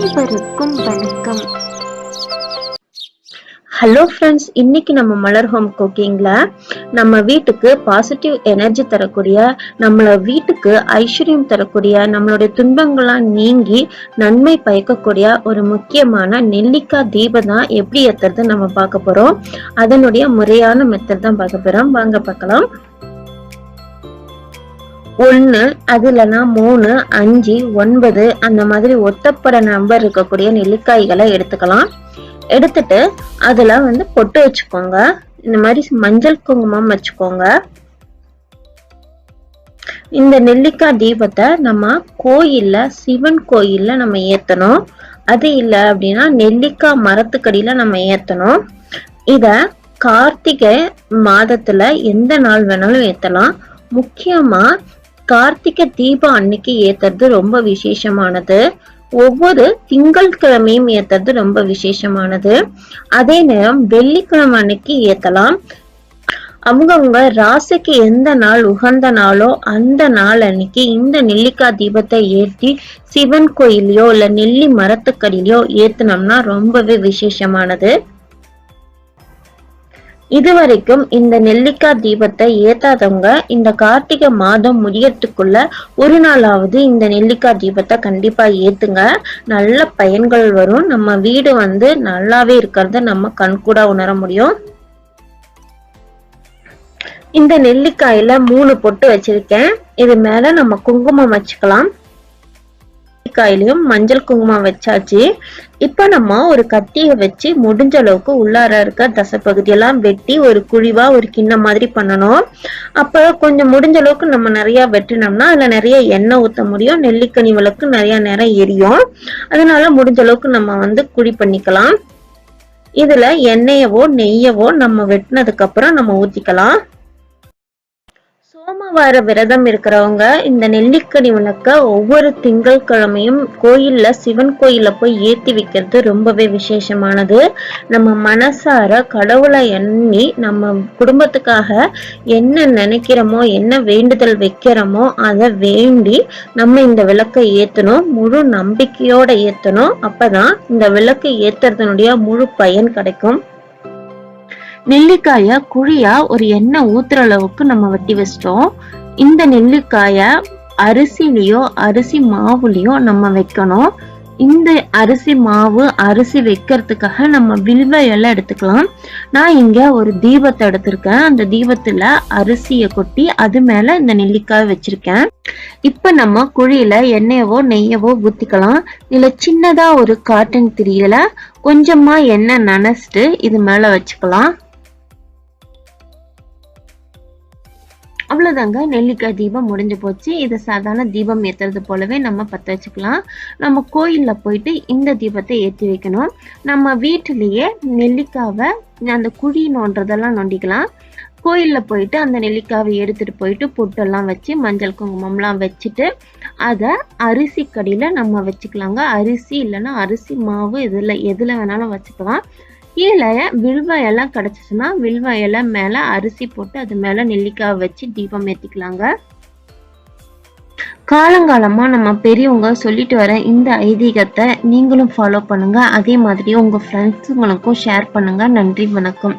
அனைவருக்கும் வணக்கம். Hello friends இன்னைக்கு நம்ம மலர் ஹோம் குக்கிங்ல நம்ம வீட்டுக்கு பாசிட்டிவ் எனர்ஜி தரக்கூடிய நம்மள வீட்டுக்கு ஐஸ்வர்யம் தரக்கூடிய நம்மளுடைய துன்பங்கள்லாம் நீங்கி நன்மை பயக்கக்கூடிய ஒரு முக்கியமான நெல்லிக்காய் தீபம் தான் எப்படி ஏத்துறது நம்ம பார்க்க போறோம். அதனுடைய முறையான மெத்தட் தான் பார்க்க போறோம். வாங்க பார்க்கலாம். ஒன்னு அதுலனா மூணு அஞ்சு ஒன்பது அந்த மாதிரி ஒத்தப்பட நம்பர் இருக்கக்கூடிய நெல்லிக்காய்களை எடுத்துக்கலாம். எடுத்துட்டு அதுல வந்து பொட்டு வச்சுக்கோங்க. இந்த மாதிரி மஞ்சள் குங்குமம் வச்சுக்கோங்க. இந்த நெல்லிக்காய் தீபத்தை நம்ம கோயில்ல சிவன் கோயில்ல நம்ம ஏற்றணும் அது இல்ல அப்படின்னா நெல்லிக்காய் மரத்துக்கடியில நம்ம ஏற்றணும் இத கார்த்திகை மாதத்துல எந்த நாள் வேணாலும் ஏத்தலாம். முக்கியமா கார்த்திகை தீபம் அன்னைக்கு ஏத்துறது ரொம்ப விசேஷமானது. ஒவ்வொரு திங்கட்கிழமையும் ஏத்துறது ரொம்ப விசேஷமானது. அதே நேரம் வெள்ளிக்கிழமை அன்னைக்கு ஏத்தலாம். அவங்கவுங்க ராசிக்கு எந்த நாள் உகந்த நாளோ அந்த நாள் அன்னைக்கு இந்த நெல்லிக்காய் தீபத்தை ஏற்றி சிவன் கோயிலையோ இல்ல நெல்லி மரத்துக்கடியிலையோ ஏத்துனோம்னா ரொம்பவே விசேஷமானது. இதுவரைக்கும் இந்த நெல்லிக்காய் தீபத்தை ஏத்தாதவங்க இந்த கார்த்திகை மாதம் முடியறதுக்குள்ள ஒரு நாளாவது இந்த நெல்லிக்காய் தீபத்தை கண்டிப்பா ஏத்துங்க. நல்ல பயன்கள் வரும். நம்ம வீடு வந்து நல்லாவே இருக்கிறத நம்ம கண்கூட உணர முடியும். இந்த நெல்லிக்காயில மூணு பொட்டு வச்சிருக்கேன். இது மேல நம்ம குங்குமம் வச்சுக்கலாம். நெல்லிக்காயிலையும் மஞ்சள் குங்குமம் வச்சாச்சு. இப்போ நம்ம ஒரு கத்தியை வச்சு முடிஞ்ச அளவுக்கு உள்ளார இருக்க தசைப்பகுதியெல்லாம் வெட்டி ஒரு குழிவா ஒரு கிண்ணம் மாதிரி பண்ணணும். அப்போ கொஞ்சம் முடிஞ்ச அளவுக்கு நம்ம நிறைய வெட்டினோம்னா அதில் நிறைய எண்ணெய் ஊற்ற முடியும். நெல்லிக்கனி விளக்கு நிறைய நேரம் எரியும். அதனால முடிஞ்ச அளவுக்கு நம்ம வந்து குழி பண்ணிக்கலாம். இதுல எண்ணெயவோ நெய்யவோ நம்ம வெட்டினதுக்கு அப்புறம் நம்ம ஊத்திக்கலாம். வார விரதம் இருக்கிறவங்க இந்த நெல்லிக்கனி விளக்க ஒவ்வொரு திங்கட்கிழமையும் கோயில்ல சிவன் கோயில்ல போய் ஏத்தி வைக்கிறது ரொம்பவே விசேஷமானது. நம்ம மனசார கடவுளை எண்ணி நம்ம குடும்பத்துக்காக என்ன நினைக்கிறோமோ என்ன வேண்டுதல் வைக்கிறோமோ அதை வேண்டி நம்ம இந்த விளக்கை ஏத்தணும். முழு நம்பிக்கையோட ஏத்தணும். அப்பதான் இந்த விளக்கு ஏத்துறதுனுடைய முழு பயன் கிடைக்கும். நெல்லிக்காய குழியா ஒரு எண்ணெய் ஊத்துற அளவுக்கு நம்ம வெட்டி வச்சிட்டோம். இந்த நெல்லிக்காய அரிசிலையோ அரிசி மாவுலையோ நம்ம வைக்கணும். இந்த அரிசி மாவு அரிசி வைக்கிறதுக்காக நம்ம வில்வ இலை எடுத்துக்கலாம். நான் இங்க ஒரு தீபத்தை எடுத்திருக்கேன். அந்த தீபத்துல அரிசியை கொட்டி அது மேல இந்த நெல்லிக்காய் வச்சிருக்கேன். இப்ப நம்ம குழியில எண்ணெயவோ நெய்யவோ ஊத்திக்கலாம். இதுல சின்னதா ஒரு காட்டன் திரியல கொஞ்சமா எண்ணெய் நனைச்சிட்டு இது மேல வச்சுக்கலாம். அவ்வளோதாங்க நெல்லிக்காய் தீபம் முடிஞ்சு போச்சு. இது சாதாரண தீபம் ஏற்றுறது போலவே நம்ம பற்ற வச்சுக்கலாம். நம்ம கோயிலில் போயிட்டு இந்த தீபத்தை ஏற்றி வைக்கணும். நம்ம வீட்டிலேயே நெல்லிக்காவை அந்த குழி நோன்றதெல்லாம் நொண்டிக்கலாம். கோயிலில் போயிட்டு அந்த நெல்லிக்காவை எடுத்துகிட்டு போயிட்டு பொட்டெல்லாம் வச்சு மஞ்சள் குங்குமம்லாம் வச்சுட்டு அதை அரிசி கடியில் நம்ம வச்சுக்கலாங்க. அரிசி இல்லைன்னா அரிசி மாவு இதில் எதில் வேணாலும் வச்சுக்கலாம். கீழே வில்வ இலை கிடச்சிச்சுன்னா வில்வ இலை மேலே அரிசி போட்டு அது மேலே நெல்லிக்காய் வச்சு தீபம் ஏற்றிக்கலாங்க காலங்காலமாக நம்ம பெரியவங்க சொல்லிட்டு வர இந்த ஐதீகத்தை நீங்களும் ஃபாலோ பண்ணுங்கள் அதே மாதிரி உங்கள் ஃப்ரெண்ட்ஸுங்களுக்கும் ஷேர் பண்ணுங்கள் நன்றி வணக்கம்.